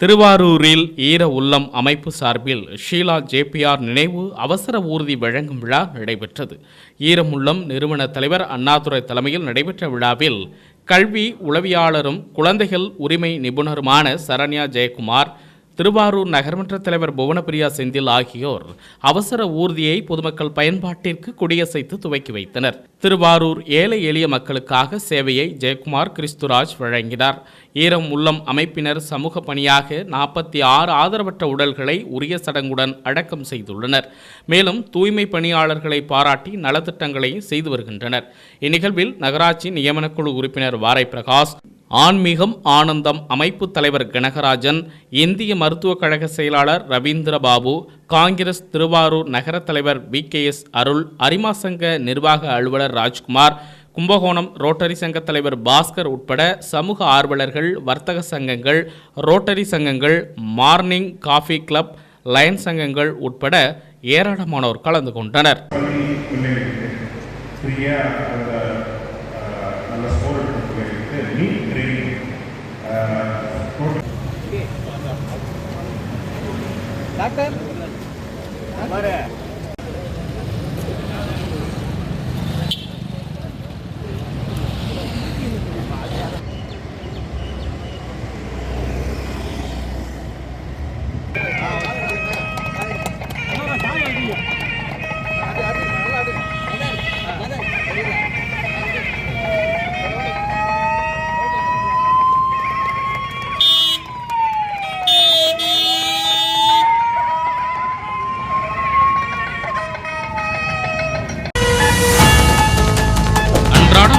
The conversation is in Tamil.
திருவாரூரில் ஈர உள்ளம் அமைப்பு சார்பில் ஷீலா ஜேபிஆர் நினைவு அவசர ஊர்தி வழங்கும் விழா நடைபெற்றது. ஈரமுள்ளம் நிறுவன தலைவர் அண்ணாதுரை தலைமையில் நடைபெற்ற விழாவில் கல்வி உளவியாளரும் குழந்தைகள் உரிமை நிபுணருமான சரண்யா ஜெயக்குமார் திருவாரூர் நகர்மன்ற தலைவர் புவனபிரியா செந்தில் ஆகியோர் அவசர ஊர்தியை பொதுமக்கள் பயன்பாட்டிற்கு கொடியசைத்து துவக்கி வைத்தனர். திருவாரூர் ஏழை எளிய மக்களுக்காக சேவையை ஜெயக்குமார் கிறிஸ்துராஜ் வழங்கினார். ஈரம் உள்ளம் அமைப்பினர் சமூக பணியாக நாற்பத்தி ஆறு ஆதரவற்ற உடல்களை உரிய சடங்குடன் அடக்கம் செய்துள்ளனர். மேலும் தூய்மை பணியாளர்களை பாராட்டி நலத்திட்டங்களை செய்து வருகின்றனர். இந்நிகழ்வில் நகராட்சி நியமனக்குழு உறுப்பினர் வாரை பிரகாஷ் ஆன்மீகம் ஆனந்தம் அமைப்பு தலைவர் கனகராஜன் இந்திய மருத்துவக் கழக செயலாளர் ரவீந்திர பாபு காங்கிரஸ் திருவாரூர் நகர தலைவர் வி. கே. எஸ். அருள் அரிமா சங்க நிர்வாக அலுவலர் ராஜ்குமார் கும்பகோணம் ரோட்டரி சங்க தலைவர் பாஸ்கர் உட்பட சமூக ஆர்வலர்கள் வர்த்தக சங்கங்கள் ரோட்டரி சங்கங்கள் மார்னிங் காஃபி கிளப் லயன் சங்கங்கள் உட்பட ஏராளமானோர் கலந்து கொண்டனர். பள்ளி நீட் ட்ரைனிங் டாக்டர்.